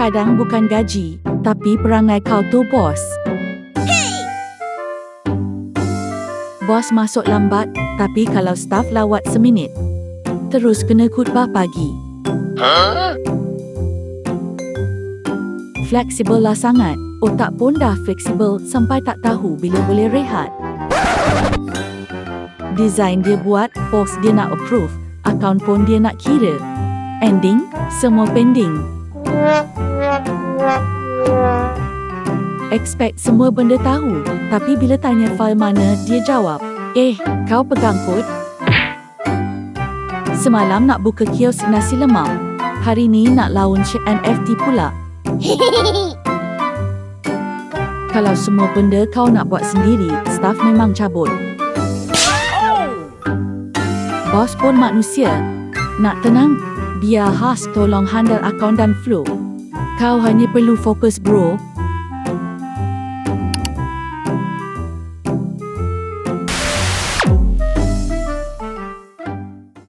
Kadang bukan gaji, tapi perangai kau tu bos. Bos masuk lambat, tapi kalau staf lawat seminit, terus kena khutbah pagi. Fleksibel lah sangat. Otak pun dah fleksibel sampai tak tahu bila boleh rehat. Design dia buat, post dia nak approve, akaun pun dia nak kira. Ending, semua pending. Expect semua benda tahu, tapi bila tanya file mana, dia jawab, Eh, kau pegang kod? Semalam nak buka kios nasi lemak. Hari ni nak launch NFT pula. Kalau semua benda kau nak buat sendiri, staf memang cabut. Bos pun manusia. Nak tenang, biar Has tolong handle akaun dan flow. Kau hanya perlu fokus bro,